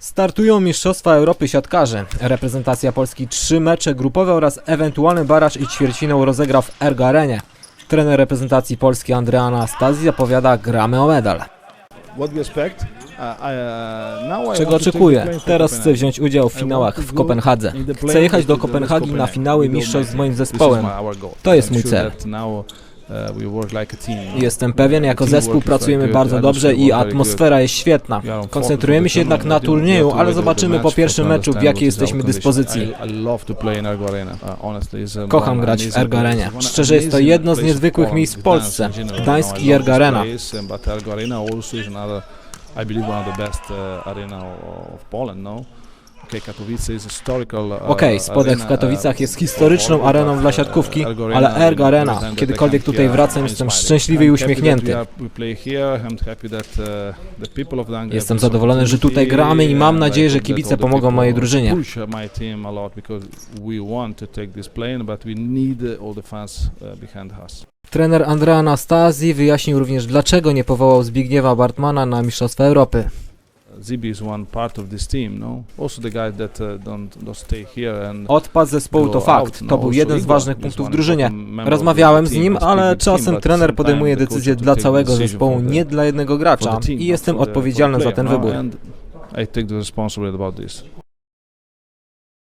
Startują Mistrzostwa Europy Siatkarzy. Reprezentacja Polski trzy mecze grupowe oraz ewentualny baraż i ćwierćfinał rozegra w Ergo Arenie. Trener reprezentacji Polski Andrea Anastazji zapowiada gramy o medal. Uh, uh, Czego oczekuję? Teraz chcę wziąć udział w finałach w Kopenhadze. Chcę jechać do Kopenhagi na finały mistrzostw z moim zespołem. To jest mój cel. Jestem pewien, jako zespół pracujemy bardzo dobrze i atmosfera jest świetna. Koncentrujemy się jednak na turnieju, ale zobaczymy po pierwszym meczu, w jakiej jesteśmy dyspozycji. Kocham grać w Ergo Arenie. Szczerze jest to jedno z niezwykłych miejsc w Polsce. Gdańsk i Ergo Arena. I believe one of the best uh, arena of Poland, no? Okej, Spodek w arena, Katowicach jest historyczną areną but, dla uh, siatkówki, ale Ergo Arena, kiedykolwiek tutaj wracam, jestem szczęśliwy i uśmiechnięty. Jestem zadowolony, że tutaj gramy i mam nadzieję, że kibice pomogą mojej drużynie. Trener Andrea Anastazji wyjaśnił również, dlaczego nie powołał Zbigniewa Bartmana na Mistrzostwa Europy. Zibi is one part of this team, no? Also the guys that uh, don't, don't stay here and Odpad zespołu to fakt, to był jeden z ważnych punktów w drużynie. Rozmawiałem z nim, ale czasem trener podejmuje decyzje dla całego zespołu, nie dla jednego gracza i jestem odpowiedzialny za ten wybór. I take the responsibility about this.